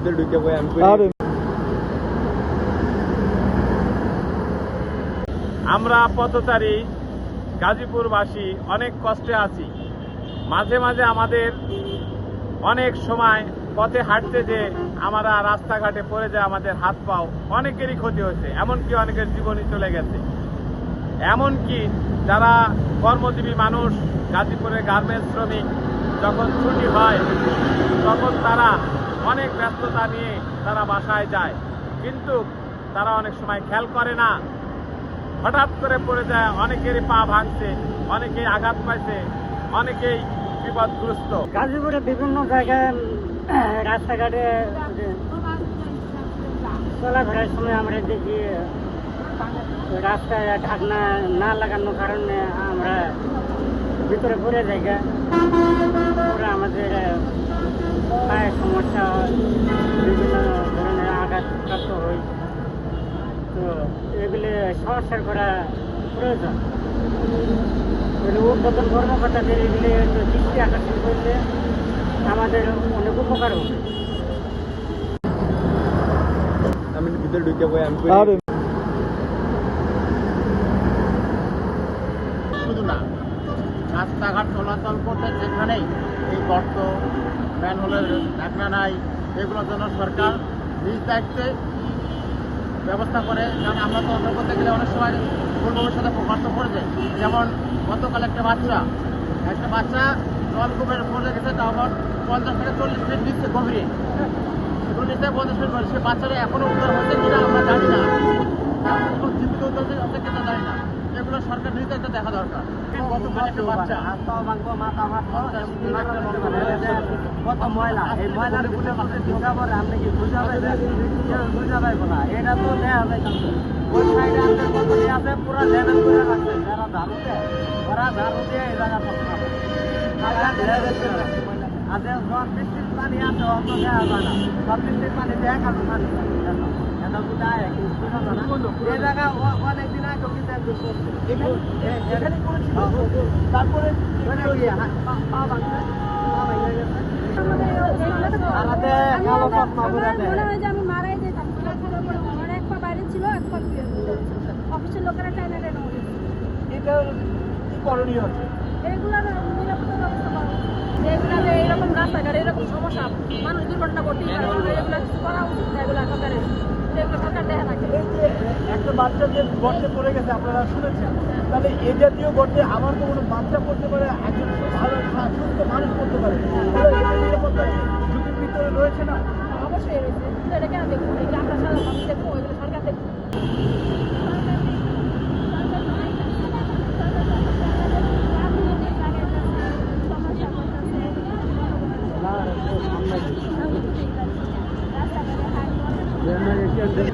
ভিতরে ঢুকে বই আমি আমরা পথচারী গাজীপুরবাসী অনেক কষ্টে আছি। মাঝে মাঝে আমাদের অনেক সময় পথে হাঁটতে যে আমরা রাস্তাঘাটে পড়ে যায় আমাদের হাত পাও অনেকেরই ক্ষতি হয়েছে এমনকি অনেকের জীবনই চলে গেছে। এমনকি যারা কর্মজীবী মানুষ গাজীপুরের গার্মেন্টস শ্রমিক যখন ছুটি হয় তখন তারা অনেক ব্যস্ততা নিয়ে তারা বাসায় যায়। কিন্তু তারা অনেক সময় খেয়াল করে না। হঠাৎ করে পড়ে যায়, অনেকেরই পা ভাঙছে, অনেকেই আঘাত পাইছে, অনেকেই বিপদগ্রস্ত। গাজীপুরে বিভিন্ন জায়গায় রাস্তাঘাটে চলাফেরার সময় আমরা দেখি, রাস্তায় ঢাকনা না লাগানোর কারণে আমরা ভিতরে পড়ে যাই গা। আমাদের পায়ের সমস্যা বিভিন্ন ধরনের আঘাত প্রাপ্ত হই তো এগুলি সংস্কার করা প্রয়োজন উদ্বোধন কর্মকর্তাদের এগুলি একটু দৃষ্টি আকর্ষণ করলে আমাদের অনেক উপকার হবে আমি ভিতরে ঢুকে বই শুধু না রাস্তাঘাট চলাচল করতে যেখানেই এই গর্ত, ম্যানহোলের ঢাকনা নাই, এগুলোর জন্য সরকার নিজ দায়িত্বে ব্যবস্থা করে। কারণ আমরা তো অন্য করতে গেলে অনেক সময় ভুল ভবিষ্যতে গর্ত পড়ে যায় যেমন গতকাল একটা বাচ্চা একটা বাচ্চা নলকূপের পড়ে গেছে আবার পঞ্চাশ থেকে চল্লিশ ফিট নিচ্ছে গভীরে। এগুলো নিচে পঞ্চাশ ফিট সে বাচ্চারা এখনও উদ্ধার হচ্ছে কিনা আমরা জানি না কারণ কোনো জীবিত উদ্ধার হচ্ছে কিনা জানি না এগুলো নিজে একটা দেখা দরকার। বাচ্চা। কত ময়লা। এই ময়লারগুলো আপনি কি বুঝা পাইবেন বুঝা পাইবো না এটা তো দেয়া যায় ওই সাইডে আমাদের কোম্পানি আছে পুরো লেভেল করে যারা ওরা এই জায়গা আর বৃষ্টির পানি আছে অত দেওয়া যায় না। সব বৃষ্টির পানি দেয় কারণ পানি আমি মারাই যেতাম আমার এক পা বাইরে ছিল এক পা অফিসের লোকেরা টাইনে এটা করণীয় হচ্ছে এগুলার নিরাপত্তা ব্যবস্থা করা এগুলাতে এরকম রাস্তাঘাট এরকম সমস্যা মানুষ দুর্ঘটনা ঘটতেই পারে এগুলো করা উচিত এগুলো সরকারের এই যে একটা বাচ্চা যে গর্তে পড়ে গেছে আপনারা শুনেছেন। তাহলে এই জাতীয় গর্তে আমার তো কোনো বাচ্চা পড়তে পারে একজন ভালো সুস্থ মানুষ পড়তে পারে? নিরাপত্তা ঝুঁকির ভিতরে রয়েছে না? অবশ্যই রয়েছে। এটা কেন দেখব এগুলো আমরা সাধারণ মানুষ দেখব এগুলো সরকার দেখব আমরা